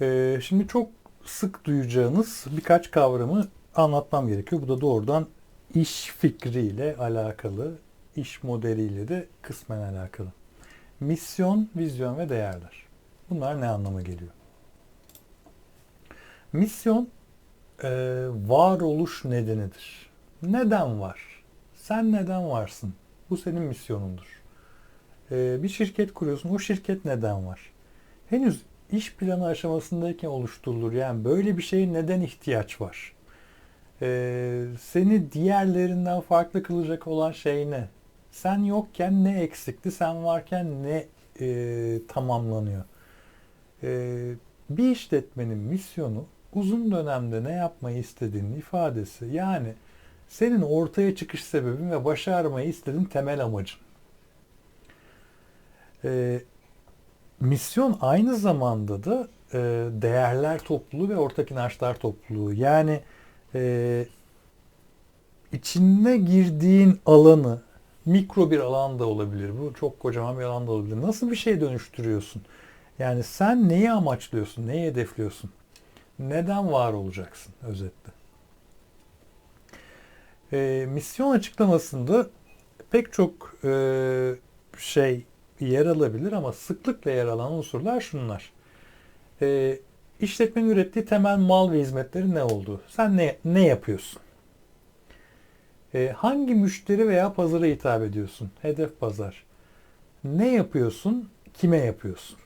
Ee, şimdi çok sık duyacağınız birkaç kavramı anlatmam gerekiyor. Bu da doğrudan iş fikriyle alakalı, iş modeliyle de kısmen alakalı. Misyon, vizyon ve değerler. Bunlar ne anlama geliyor? Misyon e, varoluş nedenidir. Neden var? Sen neden varsın? Bu senin misyonundur. E, bir şirket kuruyorsun. O şirket neden var? Henüz iş planı aşamasındayken oluşturulur. Yani böyle bir şeye neden ihtiyaç var? E, seni diğerlerinden farklı kılacak olan şey ne? Sen yokken ne eksikti? Sen varken ne e, tamamlanıyor? E, bir işletmenin misyonu uzun dönemde ne yapmayı istediğinin ifadesi. Yani senin ortaya çıkış sebebin ve başarmayı istediğin temel amacın. E, misyon aynı zamanda da e, değerler topluluğu ve ortak inançlar topluluğu. Yani e, içine girdiğin alanı mikro bir alan da olabilir. Bu çok kocaman bir alan da olabilir. Nasıl bir şey dönüştürüyorsun? Yani sen neyi amaçlıyorsun? Neyi hedefliyorsun? Neden var olacaksın özetle? E, misyon açıklamasında pek çok e, şey yer alabilir ama sıklıkla yer alan unsurlar şunlar. E, işletmenin ürettiği temel mal ve hizmetleri ne oldu? Sen ne, ne yapıyorsun? E, hangi müşteri veya pazara hitap ediyorsun? Hedef pazar. Ne yapıyorsun? Kime yapıyorsun?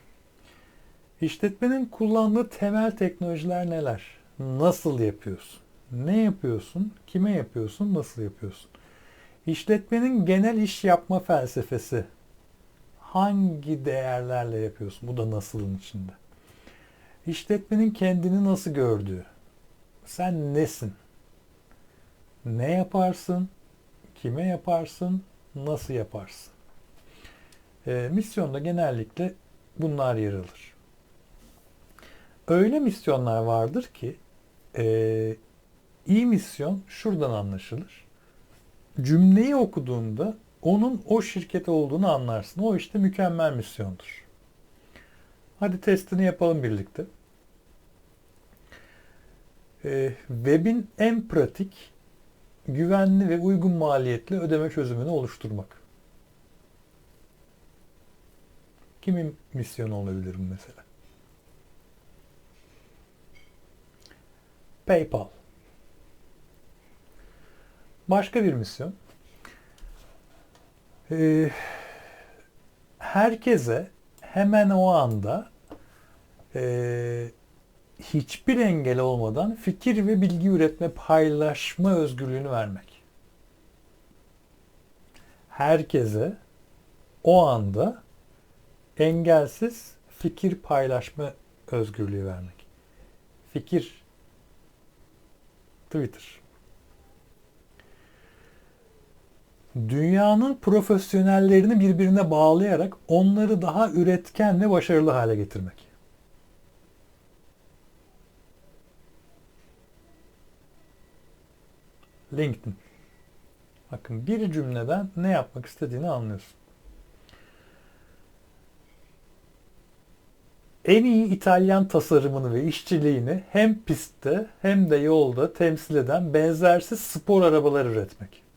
İşletmenin kullandığı temel teknolojiler neler? Nasıl yapıyorsun? Ne yapıyorsun? Kime yapıyorsun? Nasıl yapıyorsun? İşletmenin genel iş yapma felsefesi. Hangi değerlerle yapıyorsun? Bu da nasılın içinde. İşletmenin kendini nasıl gördüğü. Sen nesin? Ne yaparsın? Kime yaparsın? Nasıl yaparsın? E, misyonda genellikle bunlar yer alır. Öyle misyonlar vardır ki e, iyi misyon şuradan anlaşılır. Cümleyi okuduğunda onun o şirket olduğunu anlarsın. O işte mükemmel misyondur. Hadi testini yapalım birlikte. E, web'in en pratik, güvenli ve uygun maliyetli ödeme çözümünü oluşturmak. Kimin misyonu olabilir bu mesela? PayPal. Başka bir misyon. Ee, herkese hemen o anda e, hiçbir engel olmadan fikir ve bilgi üretme, paylaşma özgürlüğünü vermek. Herkese o anda engelsiz fikir paylaşma özgürlüğü vermek. Fikir Twitter. Dünyanın profesyonellerini birbirine bağlayarak onları daha üretken ve başarılı hale getirmek. LinkedIn. Bakın bir cümleden ne yapmak istediğini anlıyorsun. En iyi İtalyan tasarımını ve işçiliğini hem pistte hem de yolda temsil eden benzersiz spor arabalar üretmek.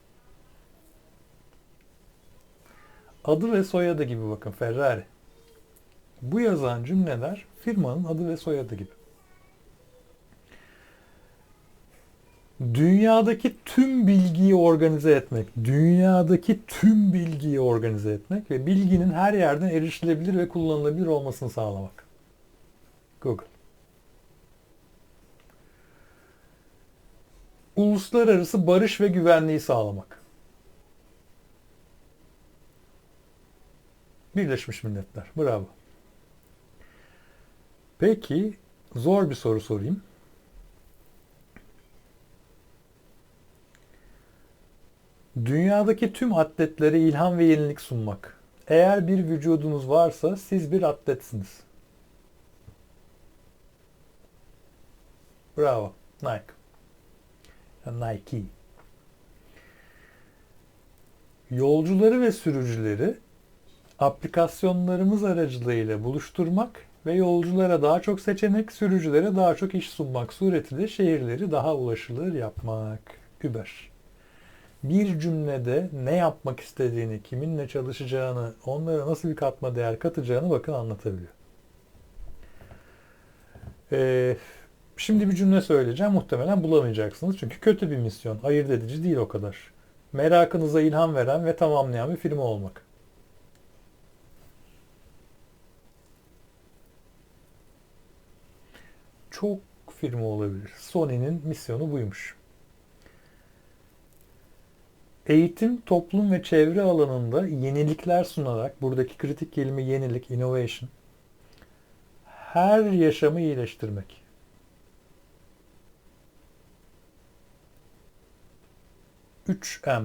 Adı ve soyadı gibi bakın Ferrari. Bu yazan cümleler firmanın adı ve soyadı gibi. Dünyadaki tüm bilgiyi organize etmek, dünyadaki tüm bilgiyi organize etmek ve bilginin her yerden erişilebilir ve kullanılabilir olmasını sağlamak. Google. Uluslararası barış ve güvenliği sağlamak. Birleşmiş Milletler. Bravo. Peki zor bir soru sorayım. Dünyadaki tüm atletlere ilham ve yenilik sunmak. Eğer bir vücudunuz varsa siz bir atletsiniz. Bravo. Nike. Nike. Yolcuları ve sürücüleri aplikasyonlarımız aracılığıyla buluşturmak ve yolculara daha çok seçenek, sürücülere daha çok iş sunmak suretiyle şehirleri daha ulaşılır yapmak. Uber. Bir cümlede ne yapmak istediğini, kiminle çalışacağını, onlara nasıl bir katma değer katacağını bakın anlatabiliyor. Ee, şimdi bir cümle söyleyeceğim. Muhtemelen bulamayacaksınız. Çünkü kötü bir misyon. Ayırt edici değil o kadar. Merakınıza ilham veren ve tamamlayan bir firma olmak. Çok firma olabilir. Sony'nin misyonu buymuş. Eğitim, toplum ve çevre alanında yenilikler sunarak, buradaki kritik kelime yenilik, innovation, her yaşamı iyileştirmek. Üç M.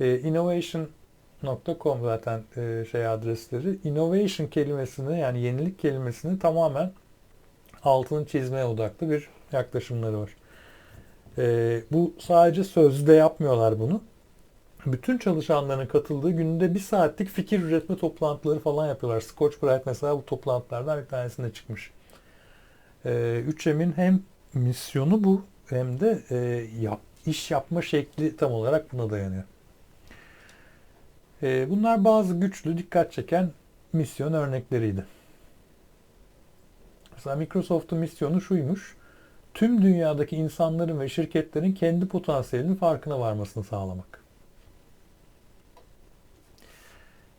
Ee, innovation.com zaten e, şey adresleri. Innovation kelimesini yani yenilik kelimesini tamamen altını çizmeye odaklı bir yaklaşımları var. E, bu sadece sözde yapmıyorlar bunu. Bütün çalışanların katıldığı günde bir saatlik fikir üretme toplantıları falan yapıyorlar. Scotch Bright mesela bu toplantılardan bir tanesinde çıkmış. E, 3M'in hem misyonu bu hem de e, yap, iş yapma şekli tam olarak buna dayanıyor. E, bunlar bazı güçlü, dikkat çeken misyon örnekleriydi. Mesela Microsoft'un misyonu şuymuş. Tüm dünyadaki insanların ve şirketlerin kendi potansiyelinin farkına varmasını sağlamak.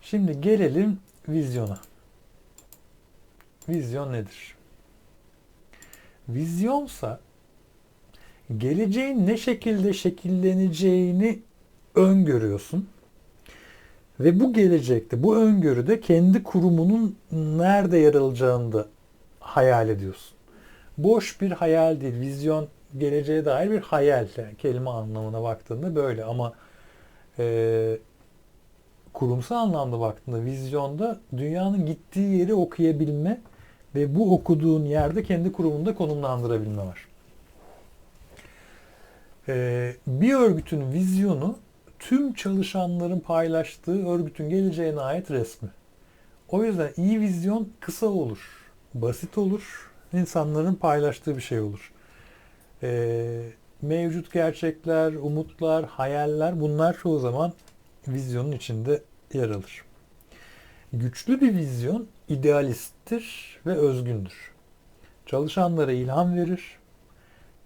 Şimdi gelelim vizyona. Vizyon nedir? Vizyonsa geleceğin ne şekilde şekilleneceğini öngörüyorsun. Ve bu gelecekte, bu öngörüde kendi kurumunun nerede yer alacağını da hayal ediyorsun. Boş bir hayal değil. Vizyon geleceğe dair bir hayal. Yani kelime anlamına baktığında böyle ama e, kurumsal anlamda baktığında vizyonda dünyanın gittiği yeri okuyabilme ve bu okuduğun yerde kendi kurumunda konumlandırabilme var. E, bir örgütün vizyonu tüm çalışanların paylaştığı örgütün geleceğine ait resmi. O yüzden iyi vizyon kısa olur basit olur. İnsanların paylaştığı bir şey olur. Ee, mevcut gerçekler, umutlar, hayaller bunlar çoğu zaman vizyonun içinde yer alır. Güçlü bir vizyon idealisttir ve özgündür. Çalışanlara ilham verir.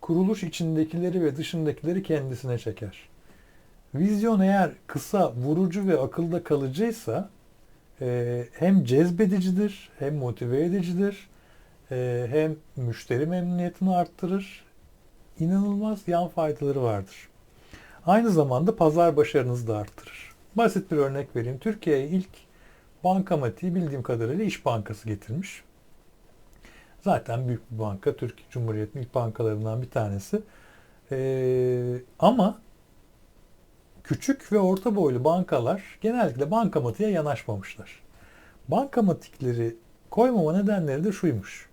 Kuruluş içindekileri ve dışındakileri kendisine çeker. Vizyon eğer kısa, vurucu ve akılda kalıcıysa e, hem cezbedicidir, hem motive edicidir, e, hem müşteri memnuniyetini arttırır. İnanılmaz yan faydaları vardır. Aynı zamanda pazar başarınızı da arttırır. Basit bir örnek vereyim. Türkiye'ye ilk bankamatiği bildiğim kadarıyla İş Bankası getirmiş. Zaten büyük bir banka. Türkiye Cumhuriyeti'nin ilk bankalarından bir tanesi. Ee, ama küçük ve orta boylu bankalar genellikle bankamatiğe yanaşmamışlar. Bankamatikleri koymama nedenleri de şuymuş.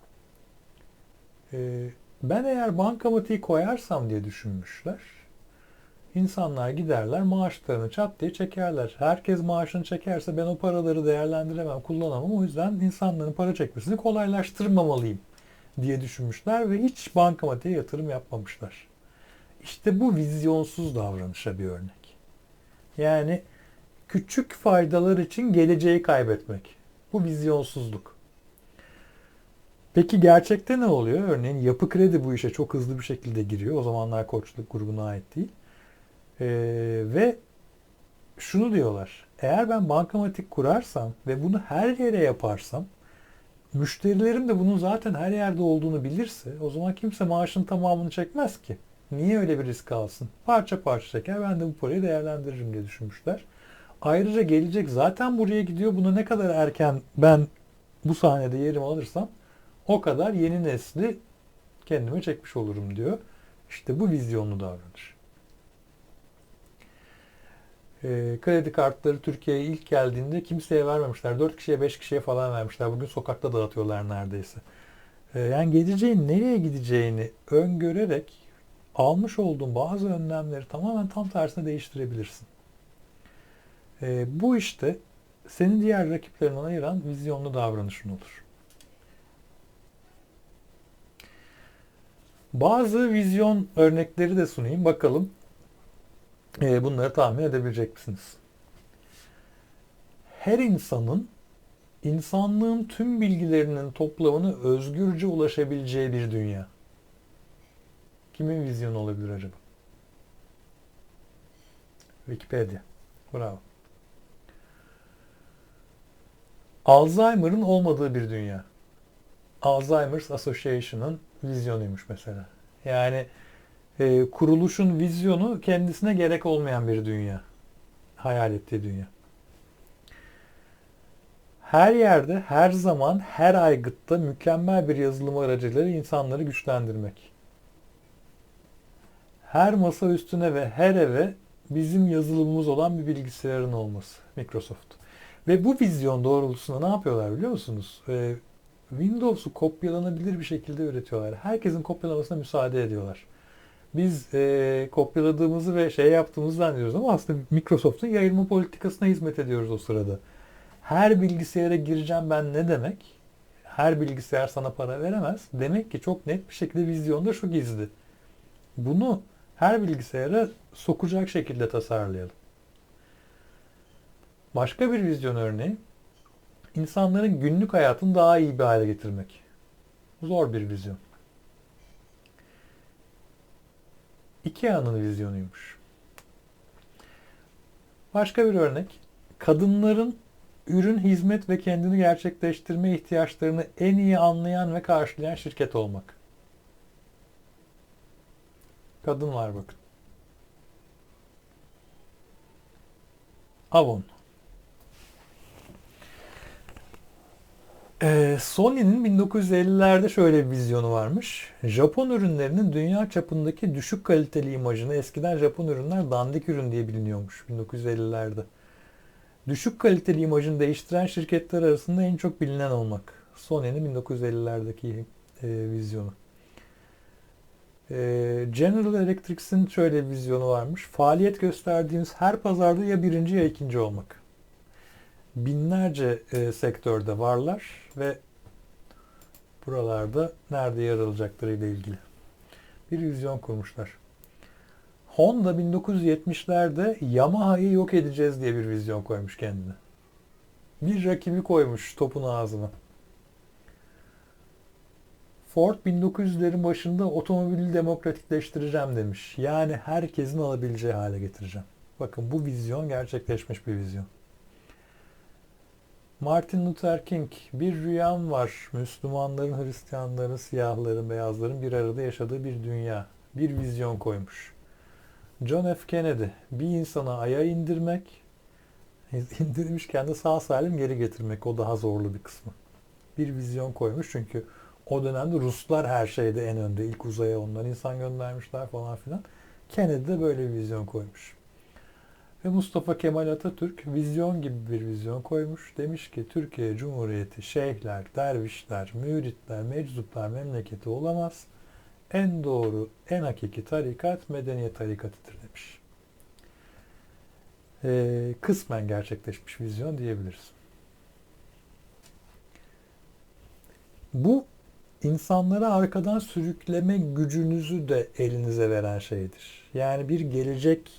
Ee, ben eğer bankamatiği koyarsam diye düşünmüşler. İnsanlar giderler maaşlarını çat diye çekerler. Herkes maaşını çekerse ben o paraları değerlendiremem, kullanamam. O yüzden insanların para çekmesini kolaylaştırmamalıyım diye düşünmüşler ve hiç bankamatiğe yatırım yapmamışlar. İşte bu vizyonsuz davranışa bir örnek. Yani küçük faydalar için geleceği kaybetmek. Bu vizyonsuzluk. Peki gerçekte ne oluyor? Örneğin yapı kredi bu işe çok hızlı bir şekilde giriyor. O zamanlar koçluk grubuna ait değil. Ee, ve şunu diyorlar. Eğer ben bankamatik kurarsam ve bunu her yere yaparsam müşterilerim de bunun zaten her yerde olduğunu bilirse o zaman kimse maaşın tamamını çekmez ki. Niye öyle bir risk alsın? Parça parça çeker ben de bu parayı değerlendiririm diye düşünmüşler. Ayrıca gelecek zaten buraya gidiyor. Bunu ne kadar erken ben bu sahnede yerimi alırsam o kadar yeni nesli kendime çekmiş olurum diyor. İşte bu vizyonlu davranış. E, kredi kartları Türkiye'ye ilk geldiğinde kimseye vermemişler. 4 kişiye 5 kişiye falan vermişler. Bugün sokakta dağıtıyorlar neredeyse. E, yani geleceğin nereye gideceğini öngörerek almış olduğun bazı önlemleri tamamen tam tersine değiştirebilirsin. E, bu işte senin diğer rakiplerinden ayıran vizyonlu davranışın olur. Bazı vizyon örnekleri de sunayım. Bakalım e, bunları tahmin edebilecek misiniz? Her insanın insanlığın tüm bilgilerinin toplamını özgürce ulaşabileceği bir dünya. Kimin vizyonu olabilir acaba? Wikipedia. Bravo. Alzheimer'ın olmadığı bir dünya. Alzheimer's Association'ın vizyonuymuş mesela. Yani e, kuruluşun vizyonu kendisine gerek olmayan bir dünya. Hayal ettiği dünya. Her yerde, her zaman, her aygıtta mükemmel bir yazılım aracıları insanları güçlendirmek. Her masa üstüne ve her eve bizim yazılımımız olan bir bilgisayarın olması. Microsoft. Ve bu vizyon doğrultusunda ne yapıyorlar biliyor musunuz? Ee, Windows'u kopyalanabilir bir şekilde üretiyorlar. Herkesin kopyalamasına müsaade ediyorlar. Biz e, kopyaladığımızı ve şey yaptığımızı zannediyoruz ama aslında Microsoft'un yayılma politikasına hizmet ediyoruz o sırada. Her bilgisayara gireceğim ben ne demek? Her bilgisayar sana para veremez. Demek ki çok net bir şekilde vizyonda şu gizli. Bunu her bilgisayara sokacak şekilde tasarlayalım. Başka bir vizyon örneği insanların günlük hayatını daha iyi bir hale getirmek. Zor bir vizyon. Ikea'nın vizyonuymuş. Başka bir örnek. Kadınların ürün, hizmet ve kendini gerçekleştirme ihtiyaçlarını en iyi anlayan ve karşılayan şirket olmak. Kadın var bakın. Avon. Ee, Sony'nin 1950'lerde şöyle bir vizyonu varmış. Japon ürünlerinin dünya çapındaki düşük kaliteli imajını eskiden Japon ürünler dandik ürün diye biliniyormuş 1950'lerde. Düşük kaliteli imajını değiştiren şirketler arasında en çok bilinen olmak. Sony'nin 1950'lerdeki e, vizyonu. E, General Electric'in şöyle bir vizyonu varmış. Faaliyet gösterdiğimiz her pazarda ya birinci ya ikinci olmak. Binlerce e, sektörde varlar ve buralarda nerede yer alacakları ile ilgili bir vizyon kurmuşlar. Honda 1970'lerde Yamaha'yı yok edeceğiz diye bir vizyon koymuş kendine. Bir rakibi koymuş topun ağzına. Ford 1900'lerin başında otomobili demokratikleştireceğim demiş. Yani herkesin alabileceği hale getireceğim. Bakın bu vizyon gerçekleşmiş bir vizyon. Martin Luther King, bir rüyam var. Müslümanların, Hristiyanların, siyahların, beyazların bir arada yaşadığı bir dünya. Bir vizyon koymuş. John F. Kennedy, bir insana aya indirmek, indirmişken de sağ salim geri getirmek. O daha zorlu bir kısmı. Bir vizyon koymuş çünkü o dönemde Ruslar her şeyde en önde. İlk uzaya onlar insan göndermişler falan filan. Kennedy de böyle bir vizyon koymuş. Ve Mustafa Kemal Atatürk vizyon gibi bir vizyon koymuş. Demiş ki Türkiye Cumhuriyeti şeyhler, dervişler, müritler, meczuplar memleketi olamaz. En doğru, en hakiki tarikat medeniyet tarikatıdır demiş. Ee, kısmen gerçekleşmiş vizyon diyebiliriz. Bu insanları arkadan sürükleme gücünüzü de elinize veren şeydir. Yani bir gelecek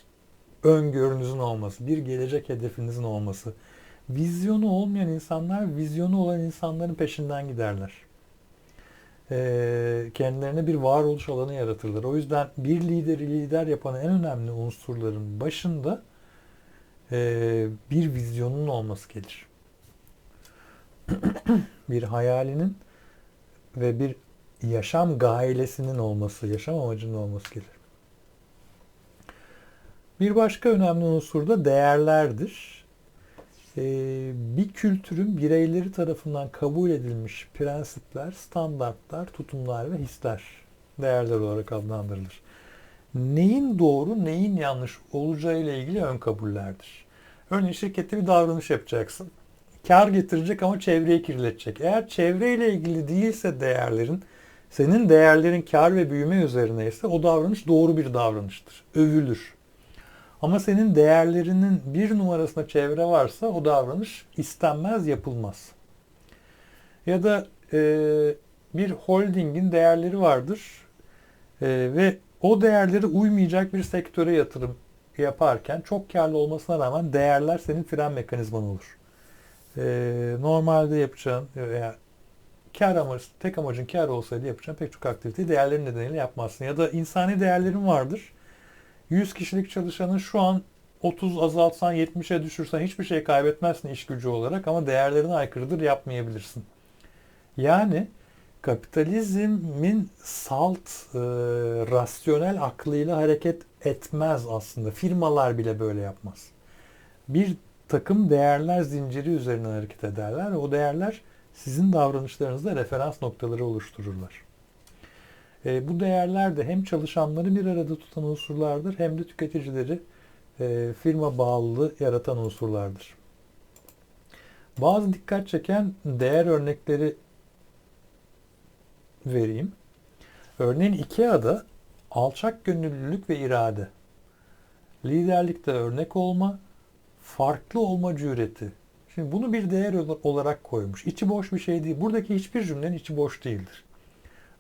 öngörünüzün olması, bir gelecek hedefinizin olması. Vizyonu olmayan insanlar, vizyonu olan insanların peşinden giderler. Ee, kendilerine bir varoluş alanı yaratırlar. O yüzden bir lideri lider yapan en önemli unsurların başında e, bir vizyonun olması gelir. bir hayalinin ve bir yaşam gailesinin olması, yaşam amacının olması gelir. Bir başka önemli unsur da değerlerdir. Ee, bir kültürün bireyleri tarafından kabul edilmiş prensipler, standartlar, tutumlar ve hisler değerler olarak adlandırılır. Neyin doğru, neyin yanlış olacağı ile ilgili ön kabullerdir. Örneğin şirkette bir davranış yapacaksın. Kar getirecek ama çevreyi kirletecek. Eğer çevreyle ilgili değilse değerlerin, senin değerlerin kar ve büyüme üzerine ise o davranış doğru bir davranıştır. Övülür. Ama senin değerlerinin bir numarasında çevre varsa o davranış istenmez yapılmaz. Ya da e, bir holdingin değerleri vardır. E, ve o değerleri uymayacak bir sektöre yatırım yaparken çok karlı olmasına rağmen değerler senin fren mekanizman olur. E, normalde yapacağın veya kar amacı, tek amacın kar olsaydı yapacağın pek çok aktiviteyi değerlerin nedeniyle yapmazsın. Ya da insani değerlerin vardır. 100 kişilik çalışanın şu an 30 azaltsan 70'e düşürsen hiçbir şey kaybetmezsin iş gücü olarak ama değerlerine aykırıdır yapmayabilirsin. Yani kapitalizmin salt, e, rasyonel aklıyla hareket etmez aslında. Firmalar bile böyle yapmaz. Bir takım değerler zinciri üzerinden hareket ederler o değerler sizin davranışlarınızda referans noktaları oluştururlar. E, bu değerler de hem çalışanları bir arada tutan unsurlardır hem de tüketicileri e, firma bağlılığı yaratan unsurlardır. Bazı dikkat çeken değer örnekleri vereyim. Örneğin IKEA'da alçak gönüllülük ve irade, liderlikte örnek olma, farklı olma cüreti. Şimdi bunu bir değer olarak koymuş. İçi boş bir şey değil. Buradaki hiçbir cümlenin içi boş değildir.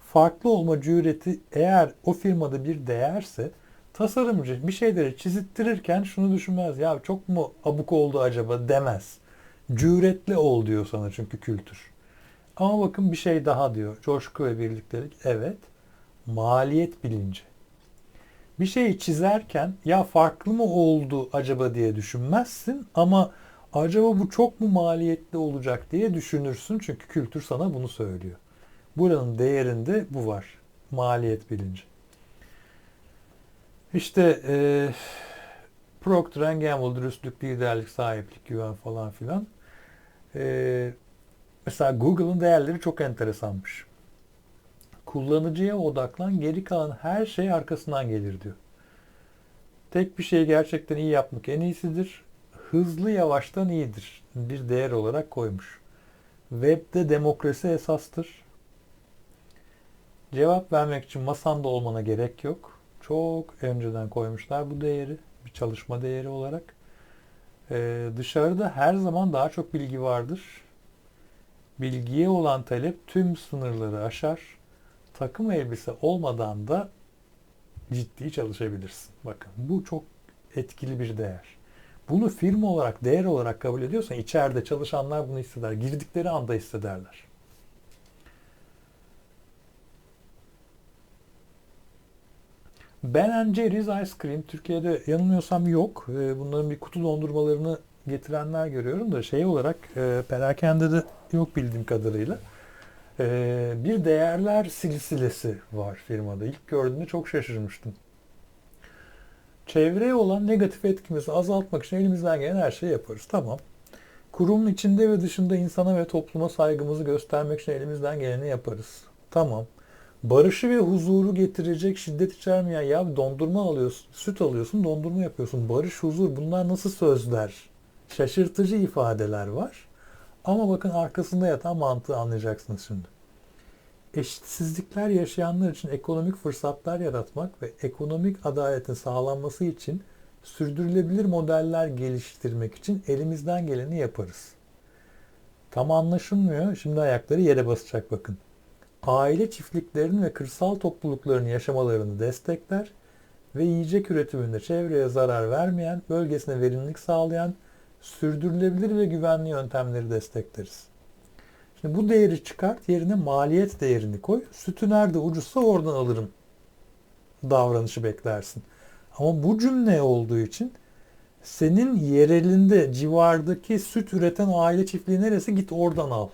Farklı olma cüreti eğer o firmada bir değerse tasarımcı bir şeyleri çizittirirken şunu düşünmez. Ya çok mu abuk oldu acaba demez. Cüretli ol diyor sana çünkü kültür. Ama bakın bir şey daha diyor. Coşku ve birliktelik. Evet. Maliyet bilinci. Bir şeyi çizerken ya farklı mı oldu acaba diye düşünmezsin ama acaba bu çok mu maliyetli olacak diye düşünürsün. Çünkü kültür sana bunu söylüyor. Buranın değerinde bu var. Maliyet bilinci. İşte e, Procter Gamble dürüstlük, liderlik, sahiplik, güven falan filan. E, mesela Google'ın değerleri çok enteresanmış. Kullanıcıya odaklan, geri kalan her şey arkasından gelir diyor. Tek bir şeyi gerçekten iyi yapmak en iyisidir. Hızlı yavaştan iyidir. Bir değer olarak koymuş. Web'de demokrasi esastır. Cevap vermek için masanda olmana gerek yok çok önceden koymuşlar bu değeri bir çalışma değeri olarak. Ee, dışarıda her zaman daha çok bilgi vardır. Bilgiye olan talep tüm sınırları aşar. Takım elbise olmadan da ciddi çalışabilirsin. Bakın bu çok etkili bir değer. Bunu firma olarak, değer olarak kabul ediyorsan içeride çalışanlar bunu hisseder. Girdikleri anda hissederler. Ben Jerry's Ice Cream Türkiye'de yanılmıyorsam yok. Ee, bunların bir kutu dondurmalarını getirenler görüyorum da şey olarak e, perakende de yok bildiğim kadarıyla. Ee, bir değerler silsilesi var firmada. İlk gördüğümde çok şaşırmıştım. Çevreye olan negatif etkimizi azaltmak için elimizden gelen her şeyi yaparız. Tamam. Kurumun içinde ve dışında insana ve topluma saygımızı göstermek için elimizden geleni yaparız. Tamam barışı ve huzuru getirecek şiddet içermeyen ya dondurma alıyorsun, süt alıyorsun, dondurma yapıyorsun. Barış, huzur bunlar nasıl sözler? Şaşırtıcı ifadeler var. Ama bakın arkasında yatan mantığı anlayacaksınız şimdi. Eşitsizlikler yaşayanlar için ekonomik fırsatlar yaratmak ve ekonomik adaletin sağlanması için sürdürülebilir modeller geliştirmek için elimizden geleni yaparız. Tam anlaşılmıyor. Şimdi ayakları yere basacak bakın aile çiftliklerinin ve kırsal toplulukların yaşamalarını destekler ve yiyecek üretiminde çevreye zarar vermeyen, bölgesine verimlilik sağlayan, sürdürülebilir ve güvenli yöntemleri destekleriz. Şimdi bu değeri çıkart, yerine maliyet değerini koy. Sütü nerede ucuzsa oradan alırım davranışı beklersin. Ama bu cümle olduğu için senin yerelinde, civardaki süt üreten aile çiftliği neresi git oradan al.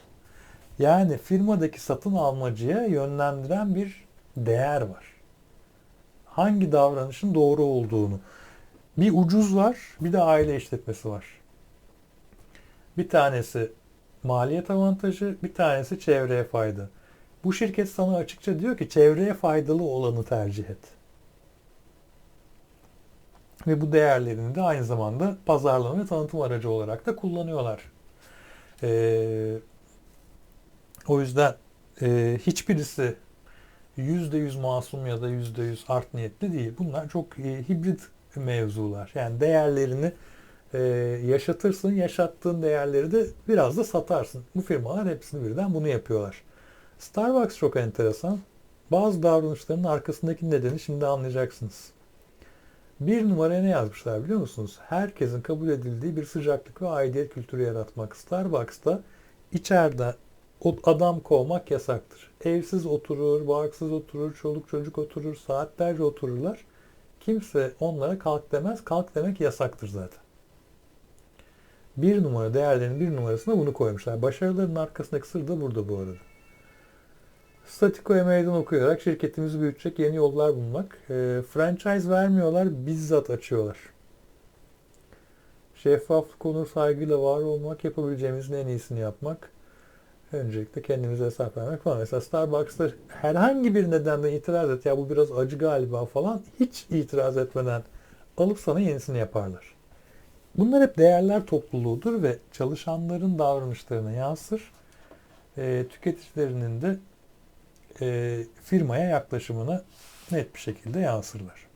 Yani firmadaki satın almacıya yönlendiren bir değer var. Hangi davranışın doğru olduğunu. Bir ucuz var, bir de aile işletmesi var. Bir tanesi maliyet avantajı, bir tanesi çevreye fayda. Bu şirket sana açıkça diyor ki çevreye faydalı olanı tercih et. Ve bu değerlerini de aynı zamanda pazarlama ve tanıtım aracı olarak da kullanıyorlar. Ee, o yüzden e, hiçbirisi %100 masum ya da %100 art niyetli değil. Bunlar çok e, hibrit mevzular. Yani değerlerini e, yaşatırsın, yaşattığın değerleri de biraz da satarsın. Bu firmalar hepsini birden bunu yapıyorlar. Starbucks çok enteresan. Bazı davranışların arkasındaki nedeni şimdi anlayacaksınız. Bir numaraya ne yazmışlar biliyor musunuz? Herkesin kabul edildiği bir sıcaklık ve aidiyet kültürü yaratmak. Starbucks'ta içeride adam kovmak yasaktır. Evsiz oturur, barksız oturur, çoluk çocuk oturur, saatlerce otururlar. Kimse onlara kalk demez. Kalk demek yasaktır zaten. Bir numara değerlerinin bir numarasına bunu koymuşlar. Başarıların arkasındaki sır da burada bu arada. Statiko'ya meydan okuyarak şirketimizi büyütecek yeni yollar bulmak. E, franchise vermiyorlar, bizzat açıyorlar. Şeffaflık, onur, saygıyla var olmak, yapabileceğimizin en iyisini yapmak. Öncelikle kendimize hesap vermek falan. Mesela Starbucks'ta herhangi bir nedenle itiraz et, ya bu biraz acı galiba falan, hiç itiraz etmeden alıp sana yenisini yaparlar. Bunlar hep değerler topluluğudur ve çalışanların davranışlarına yansır. E, tüketicilerinin de e, firmaya yaklaşımına net bir şekilde yansırlar.